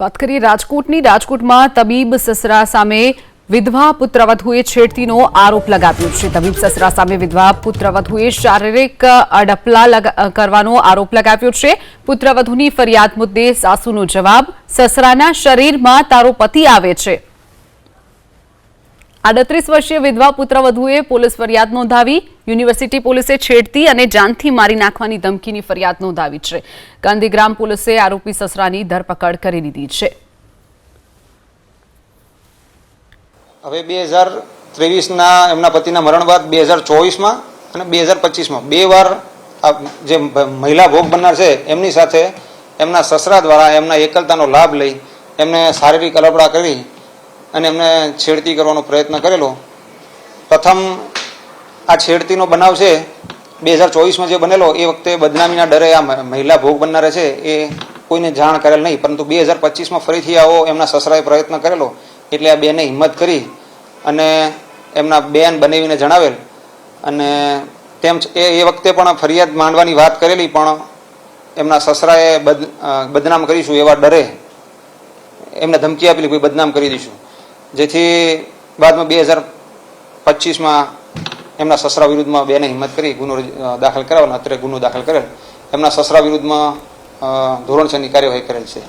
વાત કરીએ રાજકોટની, રાજકોટમાં તબીબ સસરા સામે વિધવા પુત્રવધુએ છેડતીનો આરોપ લગાવ્યો છે. તબીબ સસરા સામે વિધવા પુત્રવધુએ શારીરિક અડપલા કરવાનો આરોપ લગાવ્યો છે. પુત્રવધુની ફરિયાદ મુદ્દે સાસુનો જવાબ, સસરાના શરીરમાં તારો પતિ આવે છે. આડત્રીસ વર્ષીય વિધવા પુત્રવધુએ પોલીસ ફરિયાદ નોંધાવી, યુનિવર્સિટી પોલીસે છેડતી અને જાનથી મારી નાખવાની ધમકીની ફરિયાદ નોંધાવી છે. ગાંધીગ્રામ પોલીસે આરોપી સસરાની ધરપકડ કરી લીધી છે. હવે બે હજાર ત્રેવીસના એમના પતિના મરણ બાદ બે હજાર ચોવીસમાં અને બે હજાર પચીસમાં બે વાર જે મહિલા ભોગ બનનાર છે, એમની સાથે એમના સસરા દ્વારા એમના એકલતાનો લાભ લઈ એમને શારીરિક અલબડા કરી અને એમને છેડતી કરવાનો પ્રયત્ન કરેલો. પ્રથમ આ છેડતીનો બનાવ છે, બે હજાર ચોવીસમાં જે બનેલો, એ વખતે બદનામીના ડરે આ મહિલા ભોગ બનનારે છે, એ કોઈને જાણ કરેલ નહીં, પરંતુ બે હજાર પચીસમાં ફરીથી આવો એમના સસરાએ પ્રયત્ન કરેલો, એટલે આ બેને હિંમત કરી અને એમના બેન બનાવીને જણાવેલ. અને તેમ એ એ વખતે પણ ફરિયાદ માંડવાની વાત કરેલી, પણ એમના સસરાએ બદ બદનામ કરીશું એવા ડરે. એમને ધમકી આપેલી કોઈ બદનામ કરી દઈશું. જેથી બાદમાં બે હજાર પચીસમાં એમના સસરા વિરુદ્ધમાં બેને હિંમત કરી ગુનો દાખલ કરાવવાનો. અત્યારે ગુનો દાખલ કરેલ. એમના સસરા વિરુદ્ધમાં ધોરણસરની કાર્યવાહી કરેલ છે.